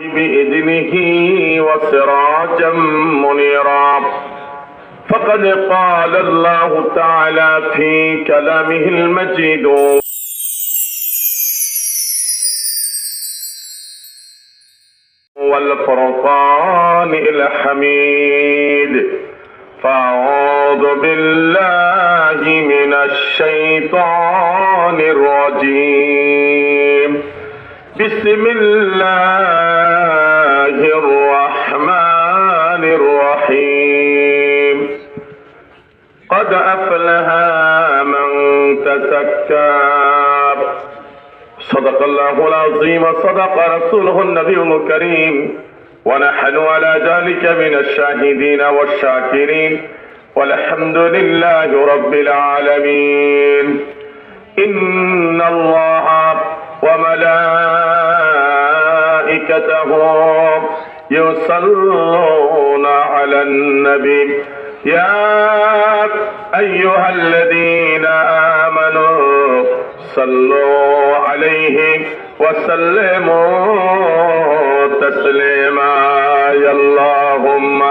بإذنه وسراجا منيرا. فقد قال الله تعالى في كلامه المجيد. والفرقان الحميد. فأعوذ بالله من الشيطان الرجيم. بسم الله قد أفلح من تزكى. صدق الله العظيم صدق رسوله النبي الكريم. ونحن على ذلك من الشاهدين والشاكرين. والحمد لله رب العالمين. إن الله وملائكته يصلون على النبي. يا أيها الذين آمنوا صلوا عليه وسلموا تسليما. يا اللهم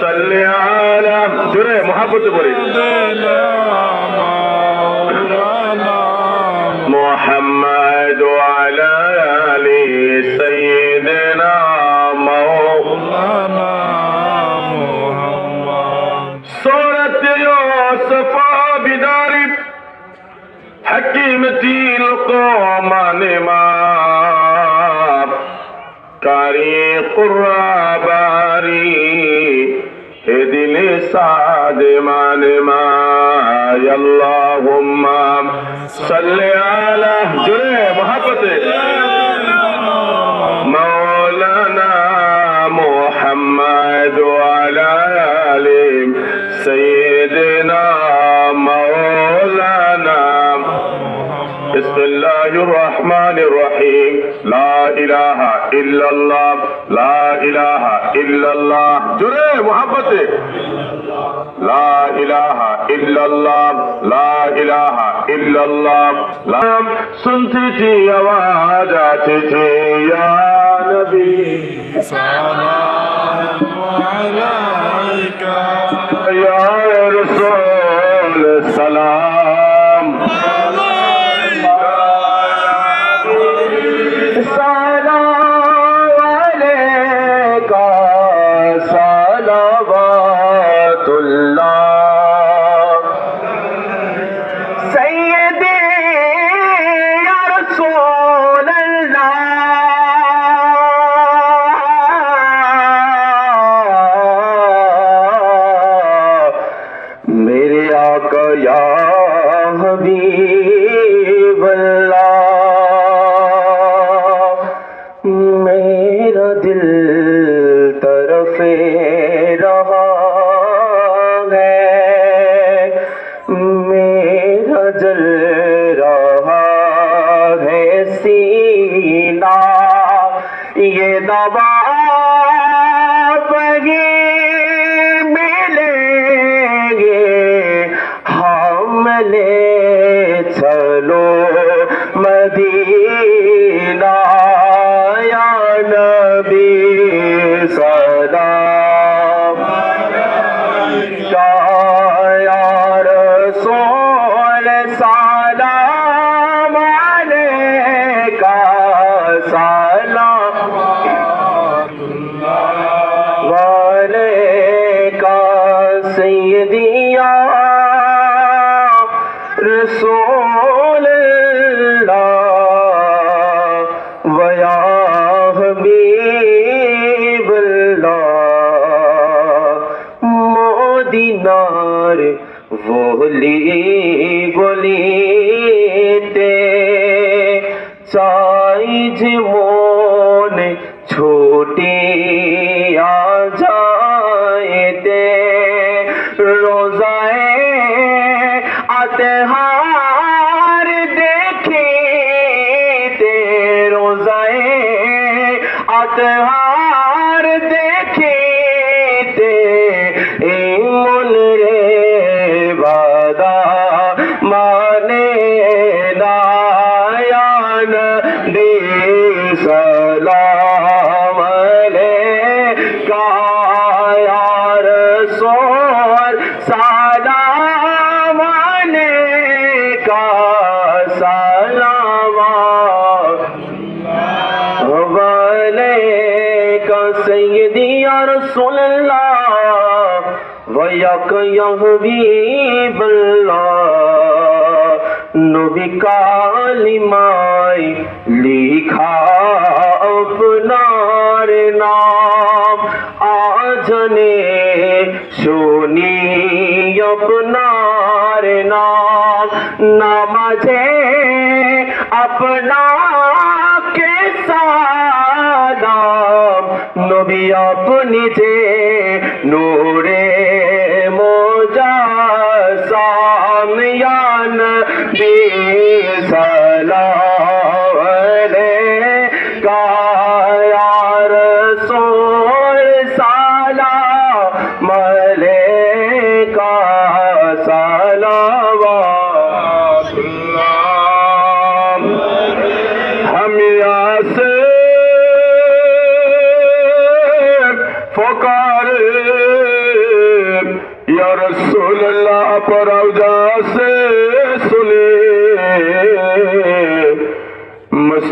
صل على جري محبت بريد মানে কারি কুরাবারি হে দিলে সাদে মানে মা আল্লাহুম্মা সাল্লি আলা জুরে মহাপতে الرحمن الرحيم. لا إله إلا الله. لا إله إلا الله. جري محبته لا إله إلا الله. لا إله إلا الله. لا سنتي يا آواز يا نبي. صلى کا یا حبیب اللہ، میرا دل طرف رہا ہے، میرا جل رہا ہے سینہ یہ دوا پگی তোমার ভোলি গলিতে চাই যে মনে ছোটি আজাইতে রোজায় আতে হার দেখিতে, রোজায় আতে হার सलाम कायार सोर सलाम का सलाम वले का सैदी यार सुल्ला वयक यह भी बल्ला নবী কালিমায় লিখা আপনার নাম। আজনে শুনি আপনার নাম। নামাজে আপনাকে সালাম। নবী আপনি যে নূরে साल सो साला माल बम फोकर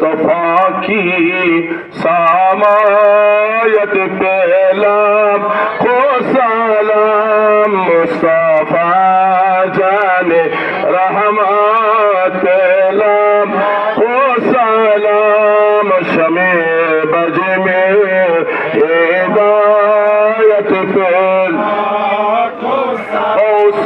मुस्तफा की सामायत पेलाम को सलाम मुस्तफा जाने रहमत पेलाम को सलाम शमे बज में हिदायत पेल औस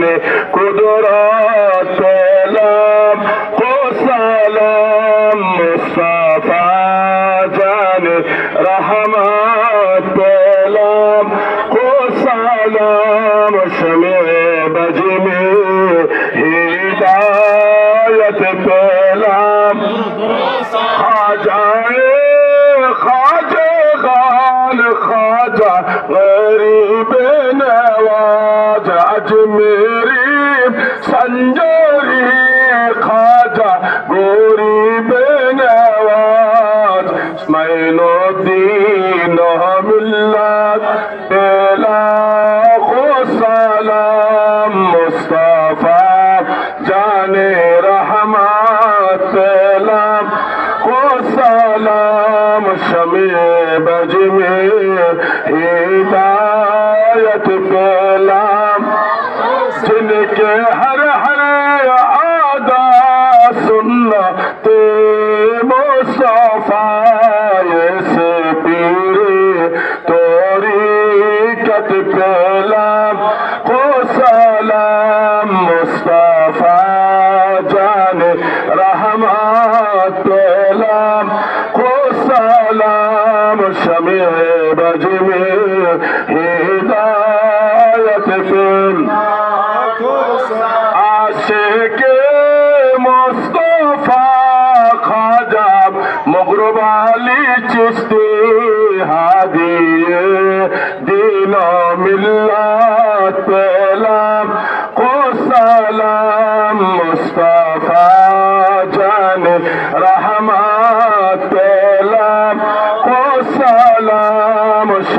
জানে কুদরত সালাম ও সালাম মুস্তাফা জানে রহমত সালাম ও সালাম শমে বজমে হিদায়ত संजरी खाजा गरीब नवाज मैनुद्दीन मिल्लत बेला सलाम मुस्तफा जाने रहमत पेलाम को सलाम शमे बज में हिदायत पेलाम जिनके हर সালাম মুস্তাফা জানে রহমত পেলাম। কো সালাম শমে বজমে হিদায়ত পেল। আশেকে মুস্তাফা খাজাব মগরবালি চিস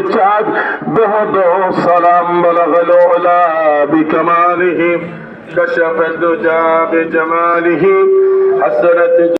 الشعب بهدوء صلاة بلغ العلا بكماله كشف الدجى بجماله حسنت